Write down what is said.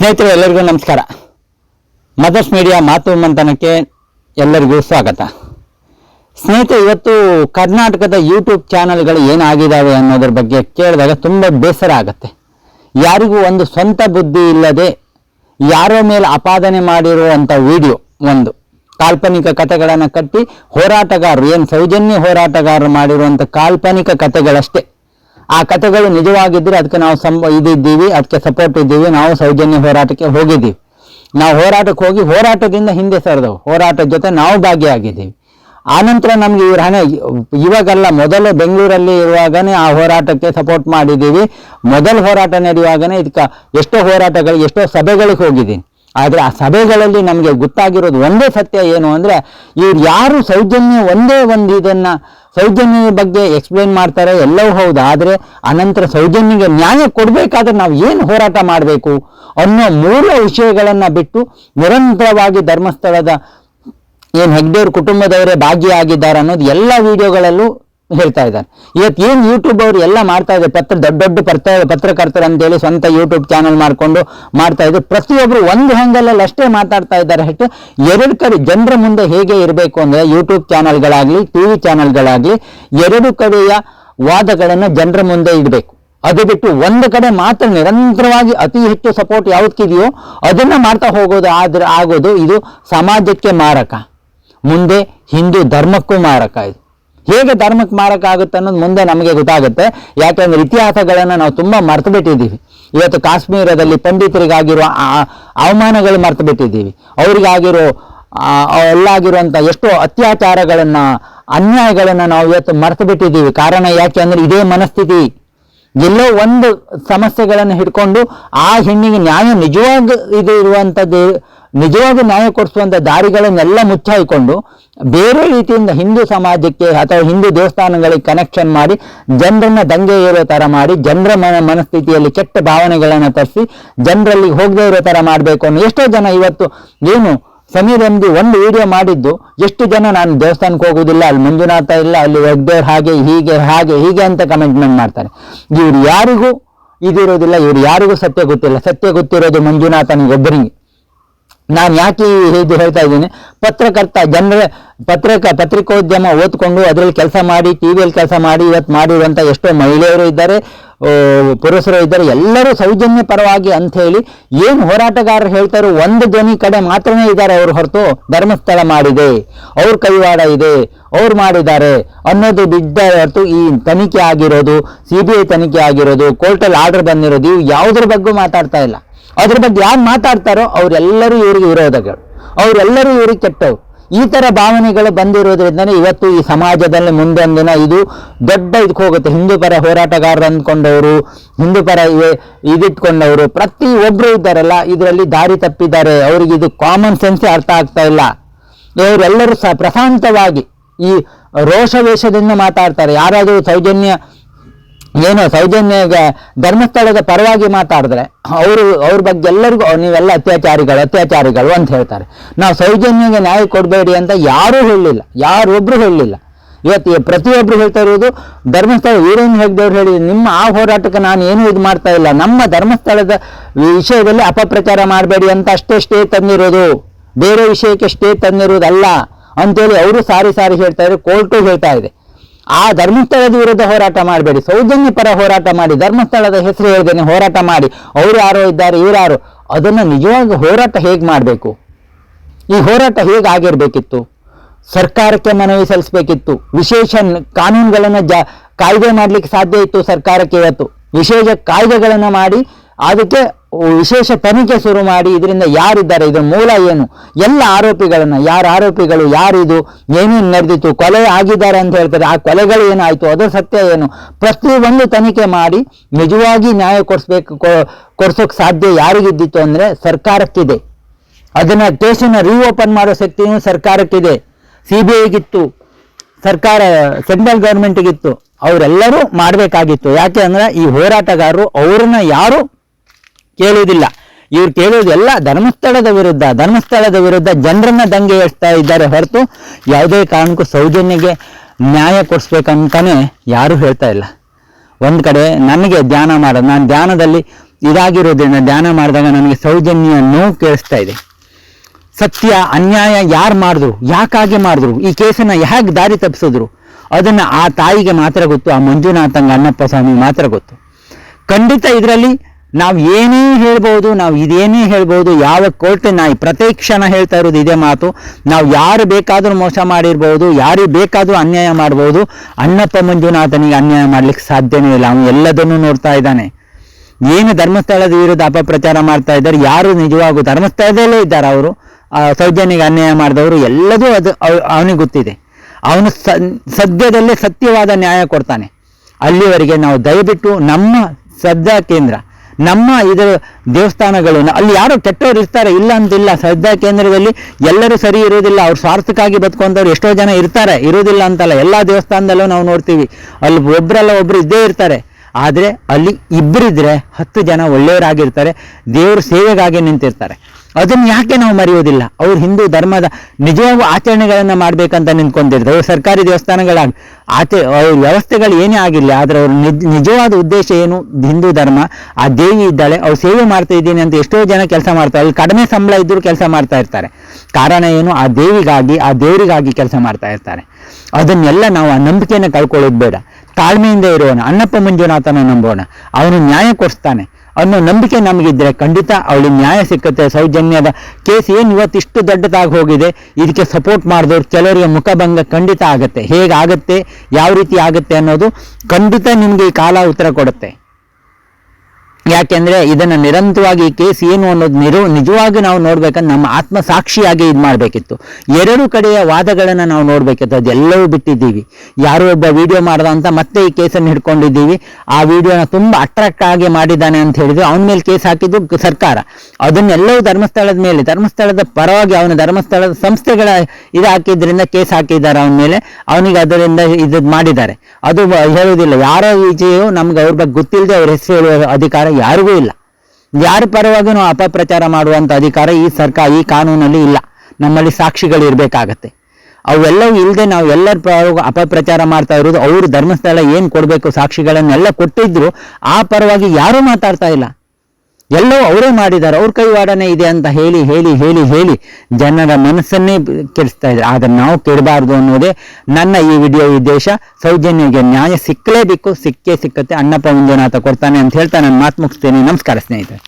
ಸ್ನೇಹಿತರೆ, ಎಲ್ಲರಿಗೂ ನಮಸ್ಕಾರ. ಮದರ್ಸ್ ಮೀಡಿಯಾ ಮಾತು ಮಂಥನಕ್ಕೆ ಎಲ್ಲರಿಗೂ ಸ್ವಾಗತ. ಸ್ನೇಹಿತರು, ಇವತ್ತು ಕರ್ನಾಟಕದ ಯೂಟ್ಯೂಬ್ ಚಾನಲ್ಗಳು ಏನಾಗಿದ್ದಾವೆ ಅನ್ನೋದ್ರ ಬಗ್ಗೆ ಕೇಳಿದಾಗ ತುಂಬ ಬೇಸರ ಆಗುತ್ತೆ. ಯಾರಿಗೂ ಒಂದು ಸ್ವಂತ ಬುದ್ಧಿ ಇಲ್ಲದೆ ಯಾರೋ ಮೇಲೆ ಅಪಾದನೆ ಮಾಡಿರುವಂಥ ವಿಡಿಯೋ ಒಂದು. ಕಾಲ್ಪನಿಕ ಕಥೆಗಳನ್ನು ಕಟ್ಟಿ ಹೋರಾಟಗಾರರು, ಏನು ಸೌಜನ್ಯ ಹೋರಾಟಗಾರರು ಮಾಡಿರುವಂಥ ಕಾಲ್ಪನಿಕ ಕಥೆಗಳಷ್ಟೇ. ಆ ಕಥೆಗಳು ನಿಜವಾಗಿದ್ದರೆ ಅದಕ್ಕೆ ನಾವು ಸಂ, ಇದಿದ್ದೀವಿ, ಅದಕ್ಕೆ ಸಪೋರ್ಟ್ ಇದ್ದೀವಿ, ನಾವು ಸೌಜನ್ಯ ಹೋರಾಟಕ್ಕೆ ಹೋಗಿದ್ದೀವಿ. ನಾವು ಹೋರಾಟಕ್ಕೆ ಹೋಗಿ ಹೋರಾಟದಿಂದ ಹಿಂದೆ ಸರಿದವು. ಹೋರಾಟದ ಜೊತೆ ನಾವು ಭಾಗಿಯಾಗಿದ್ದೀವಿ. ಆನಂತರ ನಮಗೆ ಇವ್ರ ಹಣೆ, ಇವಾಗಲ್ಲ ಮೊದಲು ಬೆಂಗಳೂರಲ್ಲಿ ಇರುವಾಗನೇ ಆ ಹೋರಾಟಕ್ಕೆ ಸಪೋರ್ಟ್ ಮಾಡಿದ್ದೀವಿ. ಮೊದಲ ಹೋರಾಟ ನಡೆಯುವಾಗನೇ ಇದಕ್ಕೆ ಎಷ್ಟೋ ಹೋರಾಟಗಳು, ಎಷ್ಟೋ ಸಭೆಗಳಿಗೆ ಹೋಗಿದ್ದೀನಿ. ಆದರೆ ಆ ಸಭೆಗಳಲ್ಲಿ ನಮಗೆ ಗೊತ್ತಾಗಿರೋದು ಒಂದೇ ಸತ್ಯ ಏನು ಅಂದರೆ ಇವ್ರು ಯಾರು ಸೌಜನ್ಯ ಒಂದೇ ಒಂದು ಇದನ್ನು ಸೌಜನ್ಯ ಬಗ್ಗೆ ಎಕ್ಸ್ಪ್ಲೇನ್ ಮಾಡ್ತಾರೆ, ಎಲ್ಲವೂ ಹೌದು. ಆದರೆ ಅನಂತರ ಸೌಜನ್ಯಗೆ ನ್ಯಾಯ ಕೊಡಬೇಕಾದ್ರೆ ನಾವು ಏನು ಹೋರಾಟ ಮಾಡಬೇಕು ಅನ್ನೋ ಮೂಲ ವಿಷಯಗಳನ್ನು ಬಿಟ್ಟು ನಿರಂತರವಾಗಿ ಧರ್ಮಸ್ಥಳದ ಏನು ಹೆಗ್ಡೇವ್ರ ಕುಟುಂಬದವರೇ ಭಾಗಿಯಾಗಿದ್ದಾರೆ ಅನ್ನೋದು ಎಲ್ಲ ವಿಡಿಯೋಗಳಲ್ಲೂ ಹೇಳ್ತಾ ಇದ್ದಾರೆ ಇವತ್ತು ಏನು ಯೂಟ್ಯೂಬ್ ಅವರು ಎಲ್ಲ ಮಾಡ್ತಾ ಇದ್ದಾರೆ? ಪತ್ರ ದೊಡ್ಡ ದೊಡ್ಡ ಪತ್ರ ಪತ್ರಕರ್ತರು ಅಂತೇಳಿ ಸ್ವಂತ ಯೂಟ್ಯೂಬ್ ಚಾನಲ್ ಮಾಡಿಕೊಂಡು ಮಾಡ್ತಾ ಇದ್ರು. ಪ್ರತಿಯೊಬ್ಬರು ಒಂದು ಹ್ಯಾಂಗಲಲ್ಲಿ ಅಷ್ಟೇ ಮಾತಾಡ್ತಾ ಇದ್ದಾರೆ. ಅಷ್ಟೇ ಎರಡು ಕಡೆ ಜನರ ಮುಂದೆ ಹೇಗೆ ಇರಬೇಕು ಅಂದರೆ ಯೂಟ್ಯೂಬ್ ಚಾನಲ್ಗಳಾಗಲಿ ಟಿ ವಿ ಚಾನಲ್ಗಳಾಗಲಿ ಎರಡು ಕಡೆಯ ವಾದಗಳನ್ನು ಜನರ ಮುಂದೆ ಇಡಬೇಕು. ಅದು ಬಿಟ್ಟು ಒಂದು ಕಡೆ ಮಾತ್ರ ನಿರಂತರವಾಗಿ ಅತಿ ಹೆಚ್ಚು ಸಪೋರ್ಟ್ ಯಾವ್ದಕ್ಕಿದೆಯೋ ಅದನ್ನು ಮಾಡ್ತಾ ಹೋಗೋದು ಆದ್ರೆ ಆಗೋದು ಇದು ಸಮಾಜಕ್ಕೆ ಮಾರಕ. ಮುಂದೆ ಹಿಂದೂ ಧರ್ಮಕ್ಕೂ ಮಾರಕ ಇದು. ಹೇಗೆ ಧರ್ಮಕ್ಕೆ ಮಾರಕ ಆಗುತ್ತೆ ಅನ್ನೋದು ಮುಂದೆ ನಮಗೆ ಗೊತ್ತಾಗುತ್ತೆ. ಯಾಕೆಂದ್ರೆ ಇತಿಹಾಸಗಳನ್ನು ನಾವು ತುಂಬ ಮರ್ತು ಬಿಟ್ಟಿದ್ದೀವಿ ಇವತ್ತು ಕಾಶ್ಮೀರದಲ್ಲಿ ಪಂಡಿತರಿಗಾಗಿರೋ ಅವಮಾನಗಳು ಮರ್ತು ಬಿಟ್ಟಿದ್ದೀವಿ ಅವರಿಗಾಗಿರೋ ಎಲ್ಲಾಗಿರುವಂಥ ಎಷ್ಟೋ ಅತ್ಯಾಚಾರಗಳನ್ನು, ಅನ್ಯಾಯಗಳನ್ನು ನಾವು ಇವತ್ತು ಮರ್ತು ಬಿಟ್ಟಿದ್ದೀವಿ ಕಾರಣ ಯಾಕೆ ಅಂದ್ರೆ ಇದೇ ಮನಸ್ಥಿತಿ. ಎಲ್ಲೋ ಒಂದು ಸಮಸ್ಯೆಗಳನ್ನು ಹಿಡ್ಕೊಂಡು ಆ ಹೆಣ್ಣಿಗೆ ನ್ಯಾಯ ನಿಜವಾಗ ಇದು ಇರುವಂಥದ್ದು ನಿಜವಾಗಿ ನ್ಯಾಯ ಕೊಡಿಸುವಂಥ ದಾರಿಗಳನ್ನೆಲ್ಲ ಮುಚ್ಚಾಯಿಕೊಂಡು ಬೇರೆ ರೀತಿಯಿಂದ ಹಿಂದೂ ಸಮಾಜಕ್ಕೆ ಅಥವಾ ಹಿಂದೂ ದೇವಸ್ಥಾನಗಳಿಗೆ ಕನೆಕ್ಷನ್ ಮಾಡಿ ಜನರನ್ನ ದಂಗೆ ಏರೋ ಥರ ಮಾಡಿ ಜನರ ಮನ ಮನಸ್ಥಿತಿಯಲ್ಲಿ ಕೆಟ್ಟ ಭಾವನೆಗಳನ್ನು ತರಿಸಿ ಜನರಲ್ಲಿ ಹೋಗದೇ ಇರೋ ಥರ ಮಾಡಬೇಕು ಅನ್ನೋ ಎಷ್ಟೋ ಜನ ಇವತ್ತು ಏನು ಸಮೀರ್ ಎಂದು ಒಂದು ವಿಡಿಯೋ ಮಾಡಿದ್ದು, ಎಷ್ಟು ಜನ ನಾನು ದೇವಸ್ಥಾನಕ್ಕೆ ಹೋಗುವುದಿಲ್ಲ ಅಲ್ಲಿ ಮಂಜುನಾಥ ಇಲ್ಲ, ಅಲ್ಲಿ ಒಗ್ದೇವ್ರು ಹಾಗೆ, ಹೀಗೆ ಹಾಗೆ, ಹೀಗೆ ಅಂತ ಕಮೆಂಟ್ಮೆಂಟ್ ಮಾಡ್ತಾರೆ. ಇವ್ರು ಯಾರಿಗೂ ಇದಿರೋದಿಲ್ಲ, ಇವ್ರು ಯಾರಿಗೂ ಸತ್ಯ ಗೊತ್ತಿಲ್ಲ. ಸತ್ಯ ಗೊತ್ತಿರೋದು ಮಂಜುನಾಥನಿಗೆ ಒಬ್ಬರಿಗೆ ನಾನು ಯಾಕೆ ಇದು ಹೇಳ್ತಾ ಇದ್ದೀನಿ? ಪತ್ರಕರ್ತ ಜನರ, ಪತ್ರಕ, ಪತ್ರಿಕೋದ್ಯಮ ಓದ್ಕೊಂಡು ಅದರಲ್ಲಿ ಕೆಲಸ ಮಾಡಿ, ಟಿ ವಿಯಲ್ಲಿ ಕೆಲಸ ಮಾಡಿ ಇವತ್ತು ಮಾಡಿರುವಂಥ ಎಷ್ಟೋ ಮಹಿಳೆಯರು ಇದ್ದಾರೆ ಪುರುಷರು ಇದ್ದಾರೆ, ಎಲ್ಲರೂ ಸೌಜನ್ಯ ಪರವಾಗಿ ಹೇಳಿ ಏನು ಹೋರಾಟಗಾರರು ಹೇಳ್ತಾರೋ ಒಂದು ಧ್ವನಿ ಕಡೆ ಮಾತ್ರನೇ ಇದ್ದಾರೆ ಅವರು ಹೊರತು ಧರ್ಮಸ್ಥಳ ಮಾಡಿದೆ, ಅವ್ರ ಕೈವಾಡ ಇದೆ, ಅವ್ರು ಮಾಡಿದ್ದಾರೆ ಅನ್ನೋದು ಬಿದ್ದ ಹೊರತು ಈ ತನಿಖೆ ಆಗಿರೋದು, ಸಿ ಬಿ ಐ ತನಿಖೆ ಆಗಿರೋದು, ಕೋರ್ಟಲ್ಲಿ ಆರ್ಡರ್ ಬಂದಿರೋದು, ಇವು ಯಾವುದ್ರ ಬಗ್ಗೆ ಮಾತಾಡ್ತಾ ಇಲ್ಲ. ಅದ್ರ ಬಗ್ಗೆ ಯಾರು ಮಾತಾಡ್ತಾರೋ ಅವರೆಲ್ಲರೂ ಇವರಿಗೆ ವಿರೋಧಗಳು. ಅವರೆಲ್ಲರೂ ಇವರಿಗೆ ಕೆಟ್ಟವರು ಈ ಥರ ಭಾವನೆಗಳು ಬಂದಿರೋದ್ರಿಂದನೇ ಇವತ್ತು ಈ ಸಮಾಜದಲ್ಲಿ ಮುಂದೊಂದಿನ ಇದು ದೊಡ್ಡ ಇದಕ್ಕೆ ಹೋಗುತ್ತೆ. ಹಿಂದೂ ಪರ ಹೋರಾಟಗಾರರು ಅಂದ್ಕೊಂಡವರು, ಹಿಂದೂ ಪರ ಇದಿಟ್ಕೊಂಡವರು, ಪ್ರತಿ ಒಬ್ಬರು ಇದ್ದಾರಲ್ಲ, ಇದರಲ್ಲಿ ದಾರಿ ತಪ್ಪಿದ್ದಾರೆ. ಅವ್ರಿಗೆ ಇದು ಕಾಮನ್ ಸೆನ್ಸೇ ಅರ್ಥ ಆಗ್ತಾ ಇಲ್ಲ. ಇವರೆಲ್ಲರೂ ಸಹ ಪ್ರಶಾಂತವಾಗಿ ಈ ರೋಷವೇಷದಿಂದ ಮಾತಾಡ್ತಾರೆ. ಯಾರಾದರೂ ಸೌಜನ್ಯ ಏನು ಸೌಜನ್ಯ ಧರ್ಮಸ್ಥಳದ ಪರವಾಗಿ ಮಾತಾಡಿದ್ರೆ ಅವರು, ಅವ್ರ ಬಗ್ಗೆ ಎಲ್ಲರಿಗೂ "ಅವ್ ನೀವೆಲ್ಲ ಅತ್ಯಾಚಾರಿಗಳು ಅತ್ಯಾಚಾರಿಗಳು ಅಂತ ಹೇಳ್ತಾರೆ. ನಾವು ಸೌಜನ್ಯಗೆ ನ್ಯಾಯ ಕೊಡಬೇಡಿ ಅಂತ ಯಾರೂ ಹೇಳಲಿಲ್ಲ. ಯಾರೊಬ್ಬರು ಹೇಳಲಿಲ್ಲ. ಇವತ್ತು ಪ್ರತಿಯೊಬ್ಬರು ಹೇಳ್ತಾ ಇರೋದು, ಧರ್ಮಸ್ಥಳ ವೀರೇಂದ್ರ ಹೇಳಿದವ್ರು ಹೇಳಿ ನಿಮ್ಮ ಆ ಹೋರಾಟಕ್ಕೆ ನಾನು ಏನೂ ಇದು ಮಾಡ್ತಾ ಇಲ್ಲ. ನಮ್ಮ ಧರ್ಮಸ್ಥಳದ ವಿಷಯದಲ್ಲಿ ಅಪಪ್ರಚಾರ ಮಾಡಬೇಡಿ ಅಂತ ಅಷ್ಟೇ ಸ್ಟೇ ತಂದಿರೋದು. ಬೇರೆ ವಿಷಯಕ್ಕೆ ಸ್ಟೇ ತಂದಿರೋದಲ್ಲ. ಅಂತೇಳಿ ಅವರು ಸಾರಿ ಸಾರಿ ಹೇಳ್ತಾ ಇದ್ದಾರೆ ಕೋರ್ಟು ಹೇಳ್ತಾ ಇದೆ. ಆ ಧರ್ಮಸ್ಥಳದ ವಿರುದ್ಧ ಹೋರಾಟ ಮಾಡಬೇಡಿ. ಸೌಜನ್ಯ ಪರ ಹೋರಾಟ ಮಾಡಿ, ಧರ್ಮಸ್ಥಳದ ಹೆಸರು ಹೇಳ್ದೇನೆ ಹೋರಾಟ ಮಾಡಿ. ಅವರು ಯಾರೋ ಇದ್ದಾರೆ ಇವರ್ಯಾರು ಯಾರು ಅದನ್ನು ನಿಜವಾಗಿ ಹೋರಾಟ ಹೇಗೆ ಮಾಡಬೇಕು? ಈ ಹೋರಾಟ ಹೇಗೆ ಆಗಿರಬೇಕಿತ್ತು? ಸರ್ಕಾರಕ್ಕೆ ಮನವಿ ಸಲ್ಲಿಸಬೇಕಿತ್ತು. ವಿಶೇಷ ಕಾನೂನುಗಳನ್ನು ಜಾ, ಕಾಯ್ದೆ ಮಾಡಲಿಕ್ಕೆ ಸಾಧ್ಯ ಇತ್ತು ಸರ್ಕಾರಕ್ಕೆ ಇವತ್ತು. ವಿಶೇಷ ಕಾಯ್ದೆಗಳನ್ನು ಮಾಡಿ, ಅದಕ್ಕೆ ವಿಶೇಷ ತನಿಖೆ ಶುರು ಮಾಡಿ ಇದರಿಂದ ಯಾರಿದ್ದಾರೆ? ಇದರ ಮೂಲ ಏನು? ಎಲ್ಲ ಆರೋಪಿಗಳನ್ನು, ಯಾರು ಆರೋಪಿಗಳು, ಯಾರಿದು? ಏನೇನು ನಡೆದಿತ್ತು? ಕೊಲೆ ಆಗಿದ್ದಾರೆ ಅಂತ ಹೇಳ್ತಾರೆ. ಆ ಕೊಲೆಗಳು ಏನಾಯಿತು? ಅದರ ಸತ್ಯ ಏನು? ಪ್ರತಿಯೊಂದು ತನಿಖೆ ಮಾಡಿ ನಿಜವಾಗಿ ನ್ಯಾಯ ಕೊಡಿಸ್ಬೇಕು ಕೊಡಿಸೋಕೆ ಸಾಧ್ಯ ಯಾರಿಗಿದ್ದಿತ್ತು ಅಂದರೆ ಸರ್ಕಾರಕ್ಕಿದೆ. ಅದನ್ನ ಕೇಸನ್ನು ರೀಓಪನ್ ಮಾಡೋ ಶಕ್ತಿಯೂ ಸರ್ಕಾರಕ್ಕಿದೆ. ಸಿ ಬಿ ಐಗಿತ್ತು ಸರ್ಕಾರ, ಸೆಂಟ್ರಲ್ ಗೌರ್ಮೆಂಟ್ಗಿತ್ತು. ಅವರೆಲ್ಲರೂ ಮಾಡಬೇಕಾಗಿತ್ತು. ಯಾಕೆ ಅಂದ್ರೆ ಈ ಹೋರಾಟಗಾರರು, ಅವ್ರನ್ನ ಯಾರು ಕೇಳುವುದಿಲ್ಲ. ಇವ್ರು ಕೇಳೋದೆಲ್ಲ ಧರ್ಮಸ್ಥಳದ ವಿರುದ್ಧ ಧರ್ಮಸ್ಥಳದ ವಿರುದ್ಧ ಜನರನ್ನ ದಂಗೆ ಏಳ್ತಾ ಇದ್ದಾರೆ ಹೊರತು ಯಾವುದೇ ಕಾರಣಕ್ಕೂ ಸೌಜನ್ಯಗೆ ನ್ಯಾಯ ಕೊಡಿಸ್ಬೇಕಂತಾನೆ ಯಾರೂ ಹೇಳ್ತಾ ಇಲ್ಲ. ಒಂದು ಕಡೆ ನನಗೆ ಧ್ಯಾನ ಮಾಡೋದು ನಾನು ಧ್ಯಾನದಲ್ಲಿ ಇದಾಗಿರೋದ್ರಿಂದ ಧ್ಯಾನ ಮಾಡಿದಾಗ ನನಗೆ ಸೌಜನ್ಯ ನೋವು ಕೇಳಿಸ್ತಾ ಇದೆ. ಸತ್ಯ, ಅನ್ಯಾಯ ಯಾರು ಮಾಡಿದ್ರು, ಯಾಕಾಗಿ ಮಾಡಿದ್ರು, ಈ ಕೇಸನ್ನು ಹೇಗೆ ದಾರಿ ತಪ್ಪಿಸಿದ್ರು, ಅದನ್ನು ಆ ತಾಯಿಗೆ ಮಾತ್ರ ಗೊತ್ತು, ಆ ಮಂಜುನಾಥಂಗ ಅಣ್ಣಪ್ಪ ಸ್ವಾಮಿ ಮಾತ್ರ ಗೊತ್ತು. ಖಂಡಿತ ಇದರಲ್ಲಿ ನಾವು ಏನೇ ಹೇಳ್ಬೋದು, ನಾವು ಇದೇನೇ ಹೇಳ್ಬೋದು, ಯಾವ ಕೋರ್ಟ್ ನಾಯಿ ಪ್ರತಿ ಕ್ಷಣ ಹೇಳ್ತಾ ಇರೋದು ಇದೇ ಮಾತು. ನಾವು ಯಾರು ಬೇಕಾದರೂ ಮೋಸ ಮಾಡಿರ್ಬೋದು, ಯಾರಿಗೆ ಬೇಕಾದರೂ ಅನ್ಯಾಯ ಮಾಡ್ಬೋದು ಅಣ್ಣಪ್ಪ ಮಂಜುನಾಥನಿಗೆ ಅನ್ಯಾಯ ಮಾಡ್ಲಿಕ್ಕೆ ಸಾಧ್ಯನೇ ಇಲ್ಲ. ಅವನು ಎಲ್ಲದನ್ನು ನೋಡ್ತಾ ಇದ್ದಾನೆ. ಏನು ಧರ್ಮಸ್ಥಳದ ವಿರುದ್ಧ ಅಪಪ್ರಚಾರ ಮಾಡ್ತಾ ಇದ್ದಾರೆ, ಯಾರು ನಿಜವಾಗೂ ಧರ್ಮಸ್ಥಳದಲ್ಲೇ ಇದ್ದಾರೆ ಅವರು. ಸೌಜನ್ಯಗೆ ಅನ್ಯಾಯ ಮಾಡಿದವರು ಎಲ್ಲದೂ ಅದು ಅವನಿಗೆ ಗೊತ್ತಿದೆ. ಅವನು ಸದ್ಯದಲ್ಲೇ ಸತ್ಯವಾದ ನ್ಯಾಯ ಕೊಡ್ತಾನೆ. ಅಲ್ಲಿವರೆಗೆ ನಾವು ದಯವಿಟ್ಟು ನಮ್ಮ ಶ್ರದ್ಧಾ ಕೇಂದ್ರ ನಮ್ಮ ಇದರ ದೇವಸ್ಥಾನಗಳನ್ನು ಅಲ್ಲಿ ಯಾರೋ ಕೆಟ್ಟವರು ಇರ್ತಾರೆ, ಇಲ್ಲ ಅಂತಿಲ್ಲ, ಶ್ರದ್ಧಾ ಕೇಂದ್ರದಲ್ಲಿ ಎಲ್ಲರೂ ಸರಿ ಇರೋದಿಲ್ಲ ಅವ್ರು ಸ್ವಾರ್ಥಕ್ಕಾಗಿ ಬದುಕೊಂಡವ್ರು ಎಷ್ಟೋ ಜನ ಇರ್ತಾರೆ ಇರೋದಿಲ್ಲ ಅಂತಲ್ಲ, ಎಲ್ಲ ದೇವಸ್ಥಾನದಲ್ಲೂ ನಾವು ನೋಡ್ತೀವಿ. ಅಲ್ಲಿ ಒಬ್ಬರಲ್ಲ ಒಬ್ರು ಇದ್ದೇ ಇರ್ತಾರೆ. ಆದರೆ ಅಲ್ಲಿ ಇಬ್ಬರಿದ್ರೆ ಹತ್ತು ಜನ ಒಳ್ಳೆಯವರಾಗಿರ್ತಾರೆ, ದೇವ್ರ ಸೇವೆಗಾಗಿ ನಿಂತಿರ್ತಾರೆ. ಅದನ್ನು ಯಾಕೆ ನಾವು ಮರೆಯೋದಿಲ್ಲ ಅವ್ರು ಹಿಂದೂ ಧರ್ಮದ ನಿಜವಾಗೂ ಆಚರಣೆಗಳನ್ನು ಮಾಡಬೇಕಂತ ನಿಂತ್ಕೊಂಡಿರ್ತಾರೆ. ಅವ್ರು ಸರ್ಕಾರಿ ದೇವಸ್ಥಾನಗಳ ಆಚೆ, ಅವ್ರ ವ್ಯವಸ್ಥೆಗಳು ಏನೇ ಆಗಿರಲಿ, ಆದರೆ ಅವ್ರ ನಿಜ, ನಿಜವಾದ ಉದ್ದೇಶ ಏನು? ಹಿಂದೂ ಧರ್ಮ, ಆ ದೇವಿ ಇದ್ದಾಳೆ ಅವ್ರು ಸೇವೆ ಮಾಡ್ತಾ ಇದ್ದೀನಿ ಅಂತ ಎಷ್ಟೋ ಜನ ಕೆಲಸ ಮಾಡ್ತಾರೆ ಅಲ್ಲಿ ಕಡಿಮೆ ಸಂಬಳ ಇದ್ದರೂ ಕೆಲಸ ಮಾಡ್ತಾ ಇರ್ತಾರೆ. ಕಾರಣ ಏನು? ಆ ದೇವಿಗಾಗಿ, ಆ ದೇವರಿಗಾಗಿ ಕೆಲಸ ಮಾಡ್ತಾ ಇರ್ತಾರೆ. ಅದನ್ನೆಲ್ಲ ನಾವು ಆ ನಂಬಿಕೆಯನ್ನು ಕಳ್ಕೊಳ್ಳೋದು ಬೇಡ. ತಾಳ್ಮೆಯಿಂದ ಇರೋಣ. ಅಣ್ಣಪ್ಪ ಮಂಜುನಾಥನ ನಂಬೋಣ. ಅವನು ನ್ಯಾಯ ಕೊಡಿಸ್ತಾನೆ. ಅನ್ನೋ ನಂಬಿಕೆ ನಮಗಿದ್ರೆ ಖಂಡಿತ ಅವಳಿಗೆ ನ್ಯಾಯ ಸಿಕ್ಕುತ್ತೆ. ಸೌಜನ್ಯದ ಕೇಸ್ ಏನು ಇವತ್ತಿಷ್ಟು ದೊಡ್ಡದಾಗಿ ಹೋಗಿದೆ, ಇದಕ್ಕೆ ಸಪೋರ್ಟ್ ಮಾಡಿದವ್ರು ಕೆಲವರಿಗೆ ಮುಖಭಂಗ ಖಂಡಿತ ಆಗುತ್ತೆ. ಹೇಗಾಗತ್ತೆ, ಯಾವ ರೀತಿ ಆಗುತ್ತೆ ಅನ್ನೋದು ಖಂಡಿತ ನಿಮಗೆ ಈ ಕಾಲ ಉತ್ತರ ಕೊಡುತ್ತೆ. ಯಾಕೆಂದ್ರೆ ಇದನ್ನ ನಿರಂತರವಾಗಿ ಕೇಸ್ ಏನು ಅನ್ನೋದು ನಿರು ನಿಜವಾಗಿ ನಾವು ನೋಡ್ಬೇಕಂದ್ರೆ ನಮ್ಮ ಆತ್ಮ ಸಾಕ್ಷಿಯಾಗಿ ಇದು ಮಾಡಬೇಕಿತ್ತು. ಎರಡು ಕಡೆಯ ವಾದಗಳನ್ನು ನಾವು ನೋಡ್ಬೇಕಿತ್ತು. ಅದೆಲ್ಲವೂ ಬಿಟ್ಟಿದ್ದೀವಿ. ಯಾರೋ ಒಬ್ಬ ವಿಡಿಯೋ ಮಾಡ್ದ ಅಂತ ಮತ್ತೆ ಈ ಕೇಸನ್ನು ಹಿಡ್ಕೊಂಡಿದ್ದೀವಿ. ಆ ವಿಡಿಯೋನ ತುಂಬಾ ಅಟ್ರಾಕ್ಟ್ ಆಗಿ ಮಾಡಿದ್ದಾನೆ ಅಂತ ಹೇಳಿದ್ರು ಅವನ ಮೇಲೆ ಕೇಸ್ ಹಾಕಿದ್ದು ಸರ್ಕಾರ. ಅದನ್ನೆಲ್ಲವೂ ಧರ್ಮಸ್ಥಳದ ಮೇಲೆ, ಧರ್ಮಸ್ಥಳದ ಪರವಾಗಿ ಅವನ ಧರ್ಮಸ್ಥಳದ ಸಂಸ್ಥೆಗಳ ಇದು ಹಾಕಿದ್ರಿಂದ ಕೇಸ್ ಹಾಕಿದ್ದಾರೆ ಅವನ ಮೇಲೆ. ಅವನಿಗೆ ಅದರಿಂದ ಇದು ಮಾಡಿದ್ದಾರೆ. ಅದು ಹೇಳುವುದಿಲ್ಲ. ಯಾರೋ ವಿಜಯು ನಮ್ಗೆ ಅವ್ರ ಬಗ್ಗೆ ಗೊತ್ತಿಲ್ಲದೆ ಅವ್ರ ಹೆಸರು ಅಧಿಕಾರ ಯಾರಿಗೂ ಇಲ್ಲ. ಯಾರ ಪರವಾಗಿನೂ ಅಪಪ್ರಚಾರ ಮಾಡುವಂತ ಅಧಿಕಾರ ಈ ಸರ್ಕಾರ, ಈ ಕಾನೂನಲ್ಲಿ ಇಲ್ಲ. ನಮ್ಮಲ್ಲಿ ಸಾಕ್ಷಿಗಳು ಇರಬೇಕಾಗತ್ತೆ. ಅವೆಲ್ಲವೂ ಇಲ್ಲದೆ ನಾವು ಎಲ್ಲರ ಪರವಾಗಿ ಅಪಪ್ರಚಾರ ಮಾಡ್ತಾ ಇರೋದು, ಅವರು ಧರ್ಮಸ್ಥಳ ಏನು ಕೊಡಬೇಕು ಸಾಕ್ಷಿಗಳನ್ನೆಲ್ಲ ಕೊಟ್ಟಿದ್ರು, ಆ ಪರವಾಗಿ ಯಾರೂ ಮಾತಾಡ್ತಾ ಇಲ್ಲ. ಎಲ್ಲವೂ ಅವರೇ ಮಾಡಿದ್ದಾರೆ, ಅವ್ರ ಕೈವಾಡನೆ ಇದೆ ಅಂತ ಹೇಳಿ ಹೇಳಿ ಹೇಳಿ ಹೇಳಿ ಜನರ ಮನಸ್ಸನ್ನೇ ಕೆಡಿಸ್ತಾ ಇದ್ದಾರೆ. ಆದರೆ ನಾವು ಕೆಡಬಾರ್ದು ಅನ್ನೋದೇ ನನ್ನ ಈ ವಿಡಿಯೋ ಉದ್ದೇಶ. ಸೌಜನ್ಯಗೆ ನ್ಯಾಯ ಸಿಕ್ಕಲೇಬೇಕು, ಸಿಕ್ಕೇ ಸಿಕ್ಕತ್ತೆ. ಅಣ್ಣಪ್ಪ ಮಂಜುನಾಥ ಕೊಡ್ತಾನೆ ಅಂತ ಹೇಳ್ತಾ ನಾನು ಮಾತು ಮುಗಿಸ್ತೇನೆ. ನಮಸ್ಕಾರ ಸ್ನೇಹಿತರೆ.